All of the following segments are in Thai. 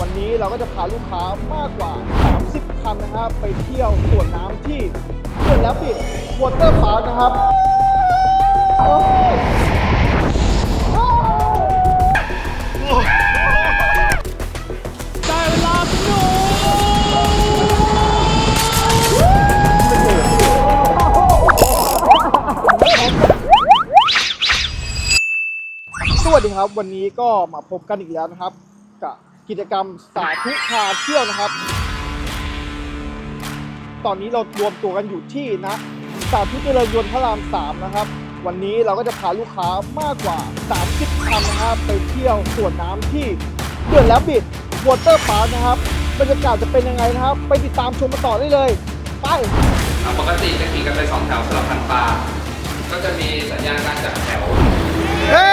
วันนี้เราก็จะพาลูกค้ามากกว่า 30 คันนะครับ ไปเที่ยวสวนน้ำที่เขื่อนแล้วปิดวอเตอร์พาร์คนะครับโอ้ยได้เวลาสนุกสวัสดีครับ วันนี้ก็มาพบกันอีกแล้วนะครับ กับกิจกรรมสาธุพาเที่ยวนะครับ ตอนนี้เรารวมตัวกันอยู่ที่นะสาธุเจริญยนต์พระรามสามนะครับ วันนี้เราก็จะพาลูกค้ามากกว่า 30คันนะครับไปเที่ยวสวนน้ำที่เดือนแล้วบิดวอเตอร์พาร์คนะครับบรรยากาศจะเป็นยังไงนะครับ ไปติดตามชมกันต่อได้เลย ไปอ่าปกติจะขี่กันไปสองแถวสำหรับพันปลา ก็จะมีสัญญาณการจัดแถว เฮ้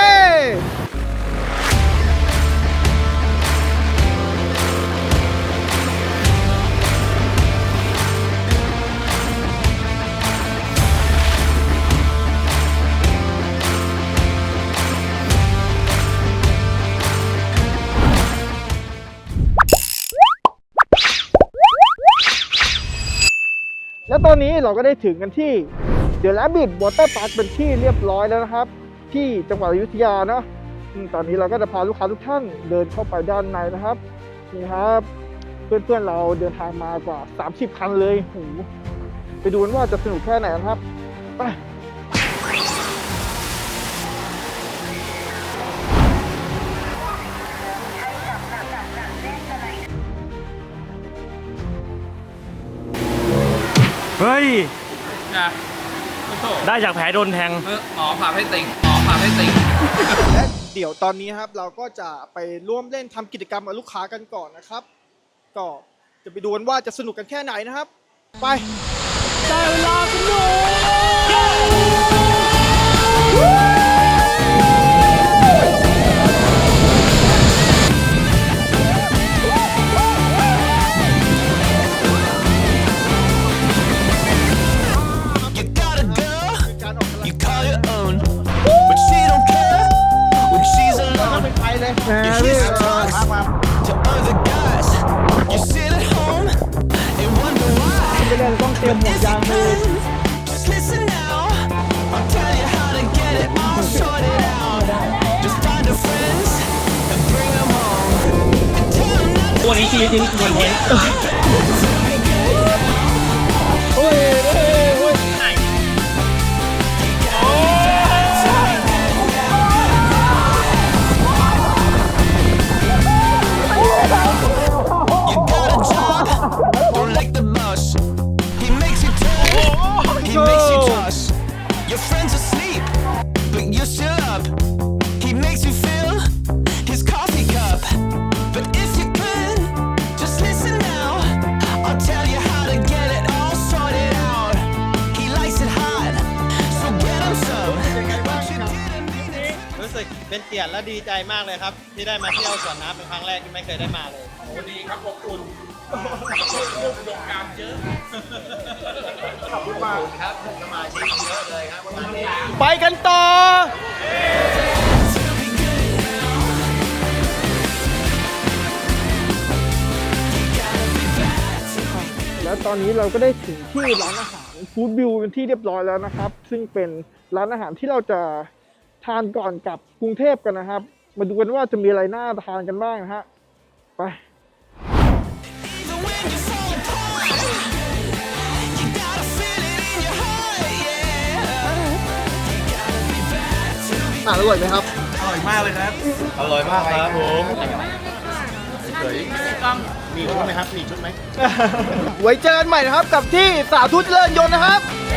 แล้วตอนนี้เราก็ได้ถึงกันที่เดอะแลบบิดวอเตอร์พาร์คเป็นที่เรียบร้อยแล้วนะครับ ที่จังหวัดอยุธยาเนาะตอนนี้เราก็จะพาลูกค้าทุกท่านเดินเข้าไปด้านในนะครับนี่ครับเพื่อนๆเราเดินทางมากว่า 30 คันเลยโหไปดูกันว่าจะสนุกแค่ไหนนะครับไป เฮ้ย นะโอ้โหได้จากแผลโดนแทง เออหมอพาให้ติ่งหมอพาให้ติ่ง และเดี๋ยวตอนนี้ครับเราก็จะไปร่วมเล่นทำกิจกรรมกับลูกค้ากันก่อนนะครับ ก็จะไปดูกันว่าจะสนุกกันแค่ไหนนะครับ ไปได้เวลา เป็นใครเลยแหม You พี่ kiss เอ and อ talks to other guys. You sit at home and wonder why. ไปเล่นต้องเตรียมห่วง If ยาง you มือ can, just listen now. I'll tell you how to get it all sorted out. Just find your friends and bring them home. And tell them not to ตัวนี้ชีวิตจริงควรเห็น สึกเป็นเกียรติและดีใจมากเลยครับ ที่ได้มาเที่ยวสวนน้ำเป็นครั้งแรกที่ไม่เคยได้มาเลยวันนี้ครับอบอุ่นดกการเยอะไปกันต่อแล้วตอนนี้เราก็ได้ถึงที่ร้านอาหารฟู้ดบิวเป็นที่เรียบร้อยแล้วนะครับ ซึ่งเป็นร้านอาหารที่เราจะ ทานก่อนกลับกรุงเทพกันนะครับ มาดูกันว่าจะมีอะไรน่าทานกันบ้างนะฮะไป Even when you fall apart, you gotta feel it in your heart, yeah. อาหารอร่อยไหมครับ อร่อยมากเลยครับ อร่อยมากครับผมมีชุดไหมครับมีชุดไหมไว้เจอกันใหม่นะครับกับที่สาธุเจริญยนต์นะครับ Yeah.